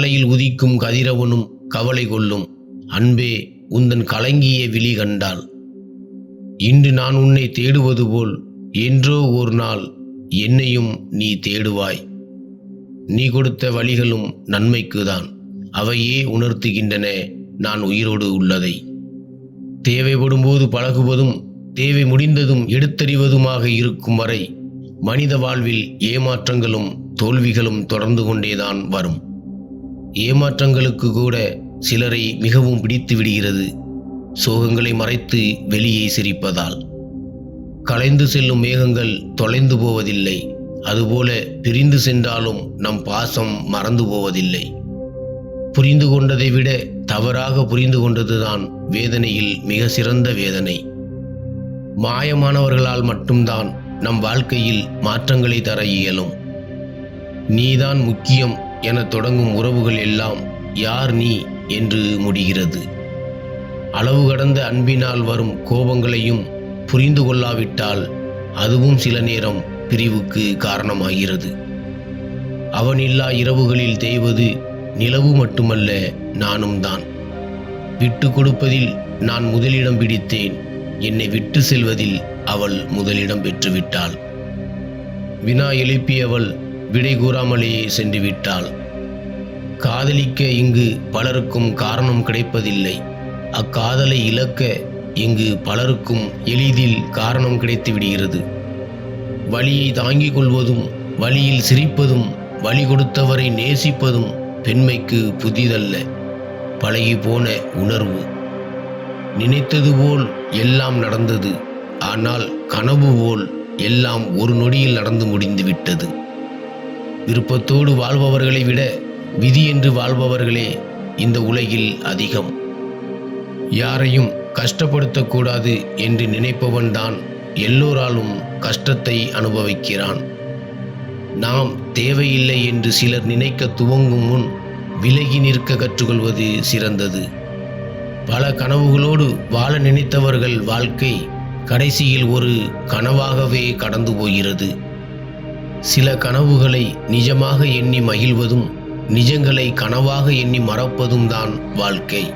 காலையில் உதிக்கும் கதிரவனும் கவலை கொள்ளும். அன்பே உந்தன் கலங்கிய விழி கண்டாள் இன்று நான் உன்னை தேடுவது போல் என்றோ ஒரு நாள் என்னையும் நீ தேடுவாய். நீ கொடுத்த வழிகளும் நன்மைக்குதான். அவையே உணர்த்துகின்றன நான் உயிரோடு உள்ளதை. தேவைப்படும் போது பழகுவதும் தேவை முடிந்ததும் எடுத்தறிவதுமாக இருக்கும் வரை மனித வாழ்வில் ஏமாற்றங்களும் தோல்விகளும் தொடர்ந்து கொண்டேதான் வரும். ஏமாற்றங்களுக்கு கூட சிலரை மிகவும் பிடித்து விடுகிறது. சோகங்களை மறைத்து வெளியே சிரிப்பதால். கலைந்து செல்லும் மேகங்கள் தொலைந்து போவதில்லை. அதுபோல பிரிந்து சென்றாலும் நம் பாசம் மறந்து போவதில்லை. புரிந்து கொண்டதை விட தவறாக புரிந்து கொண்டதுதான் வேதனையில் மிக சிறந்த வேதனை. மாயமானவர்களால் மட்டும்தான் நம் வாழ்க்கையில் மாற்றங்களை தர இயலும். நீதான் முக்கியம் என தொடங்கும் உறவுகள் எல்லாம் யார் நீ என்று முடிகிறது. அளவு கடந்த அன்பினால் வரும் கோபங்களையும் புரிந்து கொள்ளாவிட்டால் அதுவும் சில நேரம் பிரிவுக்கு காரணமாகிறது. அவனில்லா இரவுகளில் தேய்வது நிலவு மட்டுமல்ல நானும் தான். விட்டு கொடுப்பதில் நான் முதலிடம் பிடித்தேன் என்னை விட்டு செல்வதில் அவள் முதலிடம் பெற்றுவிட்டாள். வினா எழுப்பியவள் விடை கூறாமலேயே சென்று விட்டாள் காதலிக்க இங்கு பலருக்கும் காரணம் கிடைப்பதில்லை. அக்காதலை இழக்க இங்கு பலருக்கும் எளிதில் காரணம் கிடைத்து விடுகிறது. வழியை தாங்கிக் கொள்வதும் வழியில் சிரிப்பதும் வழி கொடுத்தவரை நேசிப்பதும் பெண்மைக்கு புதிதல்ல. பழகி போன உணர்வு. நினைத்தது போல் எல்லாம் நடந்தது. ஆனால் கனவு போல் எல்லாம் ஒரு நொடியில் நடந்து முடிந்து விட்டது விருப்பத்தோடு வாழ்பவர்களை விட விதி என்று வாழ்பவர்களே இந்த உலகில் அதிகம். யாரையும் கஷ்டப்படுத்தக்கூடாது என்று நினைப்பவன்தான் எல்லோராலும் கஷ்டத்தை அனுபவிக்கிறான். நாம் தேவையில்லை என்று சிலர் நினைக்க துவங்கும் முன் விலகி நிற்க கற்றுக்கொள்வது சிறந்தது. பல கனவுகளோடு வாழ நினைத்தவர்கள் வாழ்க்கை கடைசியில் ஒரு கனவாகவே கடந்து போகிறது. சில கனவுகளை நிஜமாக எண்ணி மகிழ்வதும் நிஜங்களை கனவாக எண்ணி மறப்பதும் தான் வாழ்க்கை.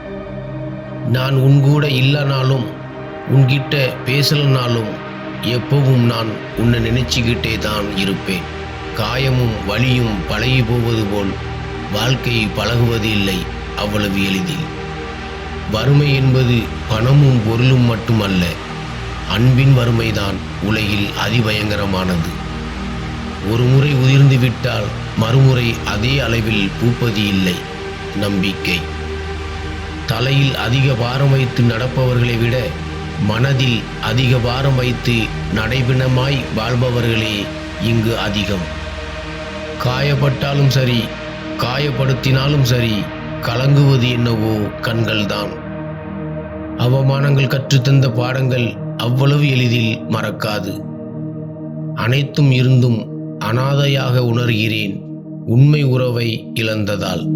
நான் உன்கூட இல்லைனாலும் உன்கிட்ட பேசலனாலும் எப்பவும் நான் உன்னை நினைச்சுக்கிட்டே தான் இருப்பேன். காயமும் வலியும் பழகி போவது போல் வாழ்க்கை பழகுவது இல்லை அவ்வளவு எளிதில். வறுமை என்பது பணமும் பொருளும் மட்டுமல்ல அன்பின் வறுமைதான் உலகில் அதிபயங்கரமானது. ஒரு முறை உதிர்ந்து விட்டால் மறுமுறை அதே அளவில் பூப்பது இல்லை. நம்பிக்கை. தலையில் அதிக பாரம் வைத்து நடப்பவர்களை விட மனதில் அதிக பாரம் வைத்து நடைபிணமாய் வாழ்பவர்களே இங்கு அதிகம். காயப்பட்டாலும் சரி காயப்படுத்தினாலும் சரி கலங்குவது என்னவோ கண்கள்தான். அவமானங்கள் கற்றுத்தந்த பாடங்கள் அவ்வளவு எளிதில் மறக்காது. அனைத்தும் இருந்தும் அனாதையாக உணர்கிறேன். உண்மை உறவை இழந்ததால்.